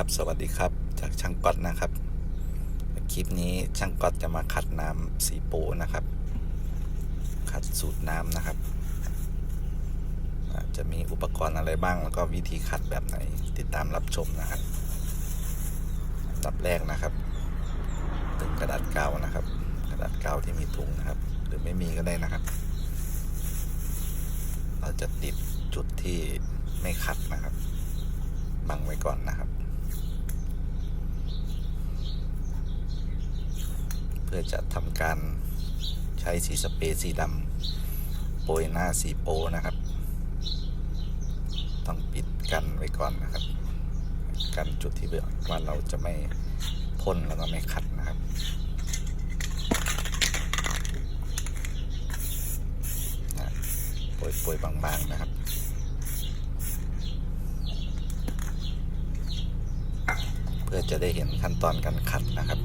ครับ สวัสดีครับ จากช่างก๊อตนะครับ คลิปนี้ช่างก๊อตจะมาขัดน้ำสีโปนะครับ ขัดสูตรน้ำนะครับ จะมีอุปกรณ์อะไรบ้าง แล้วก็วิธีขัดแบบไหน ติดตามรับชมนะครับดับแรกนะครับ ถึงกระดาษกาวนะครับ กระดาษกาวที่มีถุงนะครับ หรือไม่มีก็ได้นะครับ เราจะติดจุดที่ไม่ขัดนะครับบังไว้ก่อนนะครับ เพื่อจะทำการใช้สีสเปรย์สีดำโปรยหน้าสีโปนะครับ ต้องปิดกันไว้ก่อนนะครับ กันจุดที่ว่าเราจะไม่พ่นแล้วก็ไม่ขัดนะครับโปรยโปรยบางๆนะครับเพื่อจะได้เห็นขั้นตอนการขัดนะครับ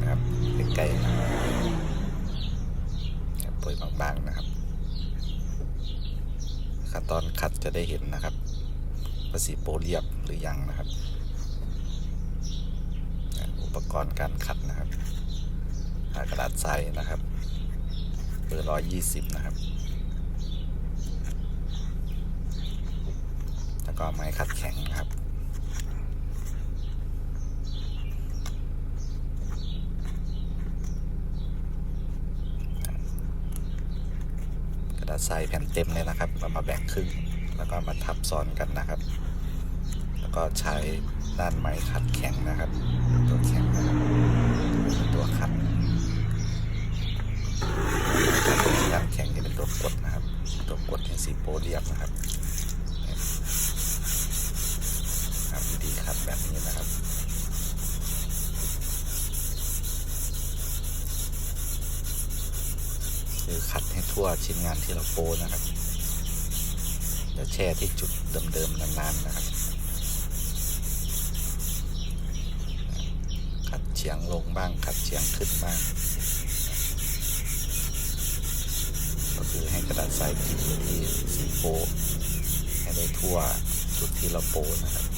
นะครับใกล้ๆนะครับครับโปรยบางๆนะครับ ขั้นตอนขัดจะได้เห็นนะครับว่าสีโปรเรียบหรือยังนะครับ อุปกรณ์การขัดนะครับกระดาษทรายนะครับเบอร์ร้อยยี่สิบนะครับ แล้วก็ไม้ขัดแข็งนะครับ กระดาษทรายแผ่นเต็มเลยนะครับเรามาแบ่งครึ่งแล้วก็มาทับซ้อนกันนะครับ แล้วก็ใช้ด้านไม้ขัดแข็งนะครับตัวแข็งนะครับเป็นตัวขัดด้านแข็งจะเป็นตัวกดนะครับ ตัวกดให้สีโปรเรียบนะครับครับวิธีขัดแบบนี้นะครับ คือขัดให้ทั่วชิ้นงานที่เราโปรนะครับจะแช่ที่จุดเดิมๆนานๆนะครับขัดเฉียงลงบ้างขัดเฉียงขึ้นบ้าง ก็คือให้กระดาษทรายติดอยู่ที่สีโปะให้ได้ทั่วจุดที่เราโปะนะครับ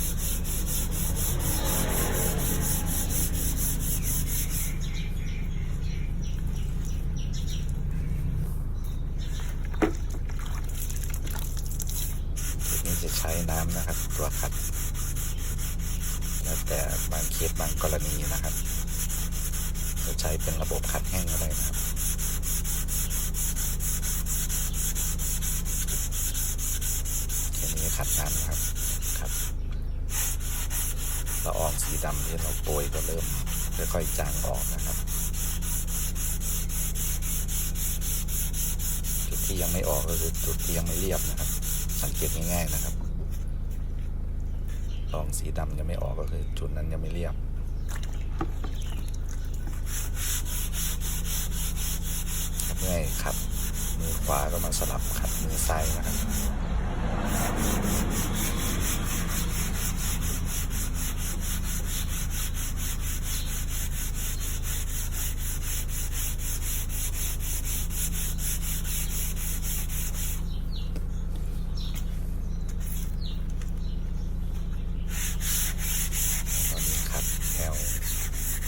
จะใช้น้ำนะครับ ตัวขัด แล้วแต่บางเคสบางกรณีนะครับ จะใช้เป็นระบบขัดแห้งอะไรนะครับแค่นี้ขัดน้ำนะครับขัดละอองสีดำที่เราโปรยก็เริ่มค่อยๆจางออกนะครับจุดที่ยังไม่ออกก็คือจุดที่ยังไม่เรียบนะครับ สังเกตง่ายๆนะครับลองสีดำยังไม่ออกก็คือจุดนั้นยังไม่เรียบ ครับง่ายขัดมือขวาก็มาสลับขัดมือซ้ายนะครับ ตอนนี้ขัดแถว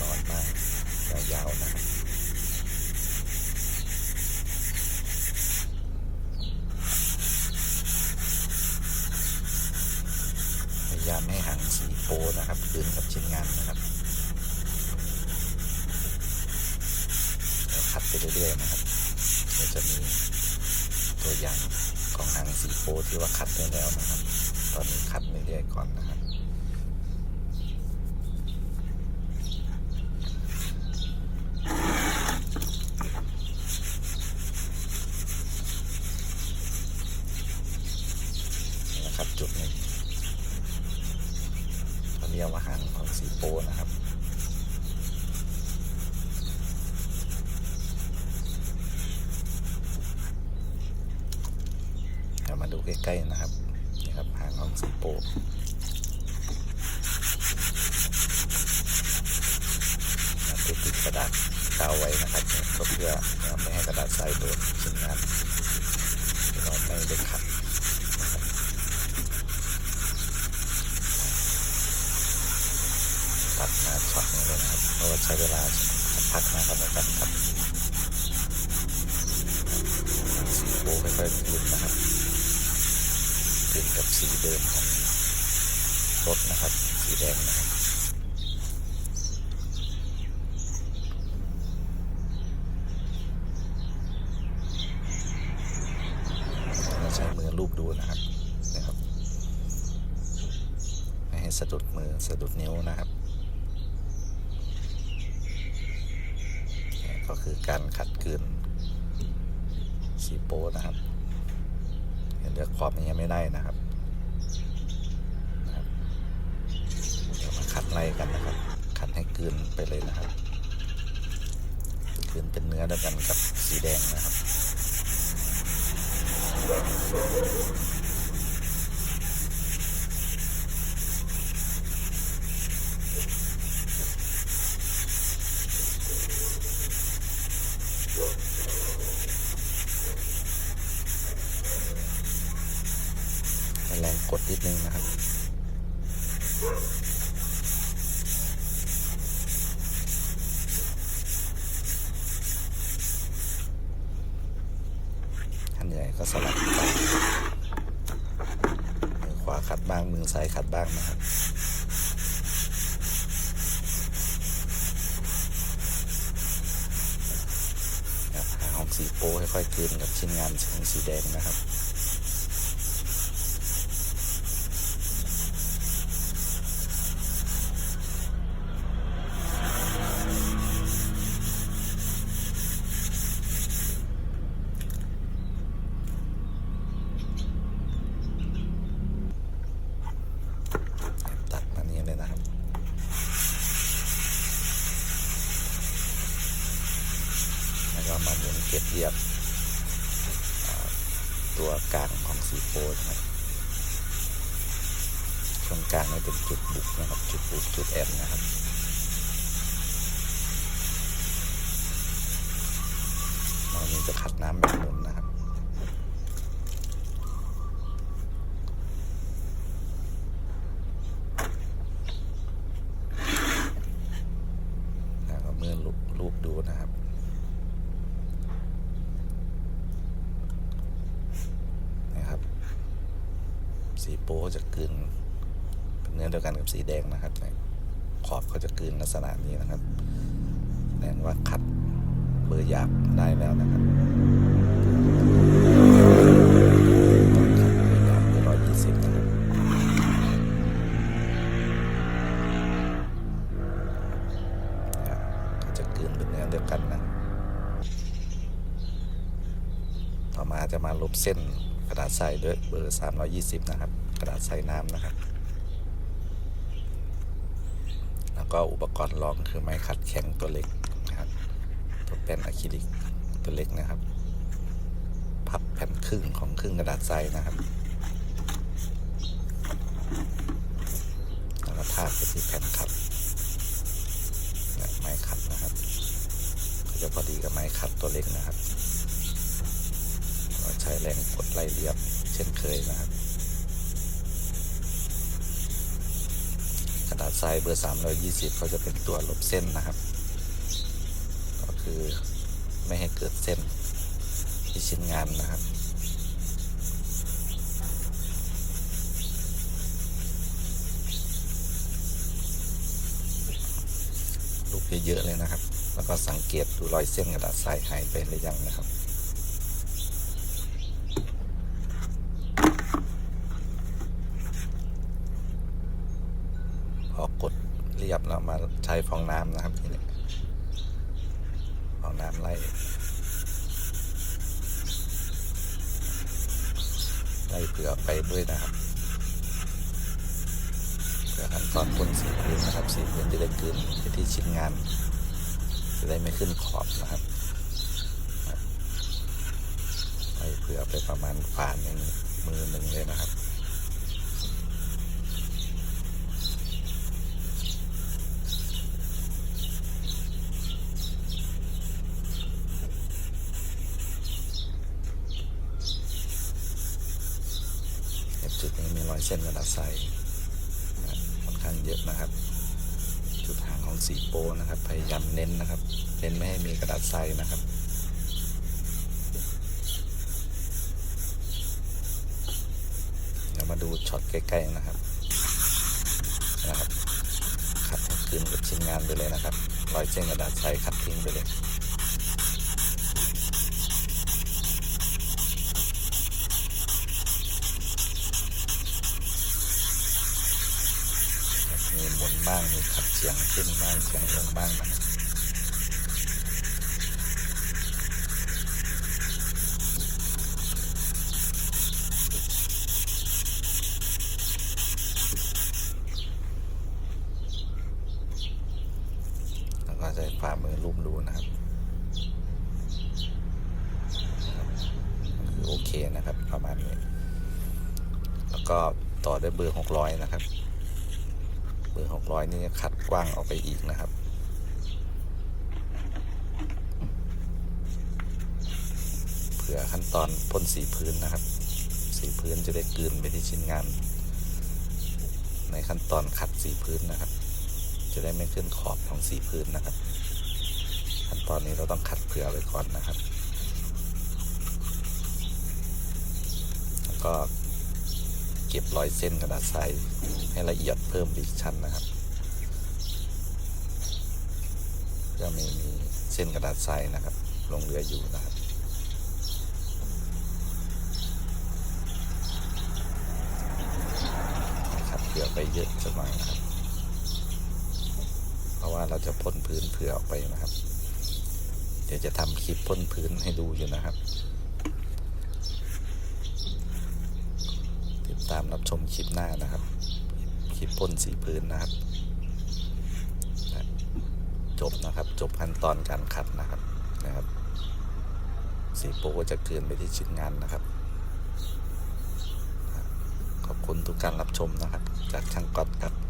นอนมาก ยาวๆนะครับพยายามให้หางสีโปนะครับคืนกับชิ้นงานนะครับแล้วขัดไปเรื่อยๆนะครับเดี๋ยวจะมีตัวอย่างของหางสีโปที่ว่าขัดได้แล้วนะครับ ตอนนี้ขัดเรื่อยๆก่อนนะครับ นี่นะครับจุดหนึ่งเขาเรียกว่าหางของสีโปนะครับ เดูใกล้ๆนะครับนี่ครับหางของสีโปนะติดติดกระดาษกาวไว้นะครับเนี่ยก็เพื่อไม่ให้กระดาษทรายโดนชิ้นงานที่เราไม่ได้ขัดนตัดมาช็อตนี้เลยนะครับเพราะว่าใช้เวลาสักพักนะครับในการขัดสีโบค่อยๆขึ้นนะครับ ขึ้นกับสีเดิมของรถนะครับ สีแดงนะครับเราใช้มือลูบดูนะครับนะครับไม่ให้สะดุดมือสะดุดนิ้วนะครับ ก็คือการขัดเกลือนสีโป้นะครับ เลือกขอบนี้ไม่ได้นะครับเดี๋ยวมาขัดไล่กันนะครับ ขัดให้กลืนไปเลยนะครับกลืนเป็นเนื้อเดียวกันกับสีแดงนะครับ ให้แรงกดนิดนึงนะครับถ้าเหนื่ก็สลับไปมือขวาขัดบ้าง มือซ้ายขัดบ้างนะครับครับหาของสีโป้ค่อยๆกลืนกับชิ้นงานของสีแดงนะครับ ตัดมานี้เลยนะครับ แล้วก็มา ทียบตัวกลางของสีโพนะครับช่วงกลางนี่เป็นจุดบุกนะครับ จุดบุกจุดแอนนะครับเรานี้จะขัดน้ำแบบหมุนนะครับ แล้วก็มือลูบลูบดูนะครับ นะครับ สีโป้จะกลืนเป็นเนื้อเดียวกันกับสีแดงนะครับขอบเขาจะกลืนลักษณะนี้นะครับแสดงว่าขัดเบอร์หยาบได้แล้วนะครับเบอร์หยาบเบอร์ร้อยยี่สิบจะกลืนเป็นเนื้อเดียวกันนะ ต่อมาจะมาลบเส้น ระดาษทรายด้วยเบอร์ 320 นะครับ กระดาษทรายน้ำนะครับ แล้วก็อุปกรณ์รองคือไม้ขัดแข็งตัวเล็กนะครับ ตัวแผ่นอะคริลิกตัวเล็กนะครับ พับแผ่นครึ่งของครึ่งกระดาษทรายนะครับแล้วก็ทาบไปที่แผ่นขัดไม้ขัดนะครับ ก็จะพอดีกับไม้ขัดตัวเล็กนะครับ ใช้แรงกดไล่เรียบเช่นเคยนะครับ กระดาษทรายเบอร์ 320เขาจะเป็นตัวลบเส้นนะครับ ก็คือไม่ให้เกิดเส้นที่ชิ้นงานนะครับลูกเยอะๆเลยนะครับ แล้วก็สังเกตดูรอยเส้นกระดาษทรายหายไปหรือยังนะครับ พอกดเรียบแล้วมาใช้ฟองน้ำนะครับทีนี้ฟองน้ำไล่ไล่เปลือกไปด้วยนะครับเพื่อขั้นตอนพ่นสีพื้นนะครับสีพื้นจะได้กลืนไปที่ชิ้นงาน จะได้ไม่ขึ้นขอบนะครับไล่เปลือกไปประมาณฝ่าหนึ่งมือหนึ่งเลยนะครับ เห็นรอยเส้นกระดาษทรายนะค่อนข้างเยอะนะครับ จุดห่างของสีโปนะครับ พยายามเน้นนะครับ เน้นไม่ให้มีกระดาษทรายนะครับเดี๋ยวมาดูช็อตใกล้ๆนะครับนะครับ ขัดให้คืนกับชิ้นงานไปเลยนะครับรอยเส้นกระดาษทรายขัดทิ้งไปเลย ครับมีหมุนบ้าง มี ขึ้นบ้างเฉียงลงบ้างแล้วก็ใช้ฝ่ามือลูบดูนะครับครับคือโอเคนะครับประมาณนี้ แล้วก็ต่อด้วยเบอร์หกร้อยนะครับ เบอร์หกร้อยนี่ขัดกว้างออกไปอีกนะครับ เผื่อขั้นตอนพ่นสีพื้นนะครับ สีพื้นจะได้กลืนไปที่ชิ้นงาน ในขั้นตอนขัดสีพื้นนะครับ จะได้ไม่ขึ้นขอบของสีพื้นนะครับ ขั้นตอนนี้เราต้องขัดเผื่อไว้ก่อนนะครับ แล้วก็ ก็บรอยเส้นกระดาษทรายให้ละเอียดเพิ่มอีกชั้นนะครับเพื่อไม่มีเส้นกระดาษทรายนะครับลงเหลืออยู่นะครับนะครับเผื่อไปเยอะสักหน่อยนะครับ เพราะว่าเราจะพ่นพื้นเผื่อออกไปนะครับ เดี๋ยวจะทำคลิปพ่นพื้นให้ดูอยู่นะครับ ตามรับชมคลิปหน้านะครับ คลิปพ่นสีพื้นนะครับ จบนะครับ จบขั้นตอนการขัดนะครับนะครับ สีโปก็จะเกินไปที่ชิ้นงานนะครับ ขอบคุณทุกการรับชมนะครับ จากช่างก๊อตครับ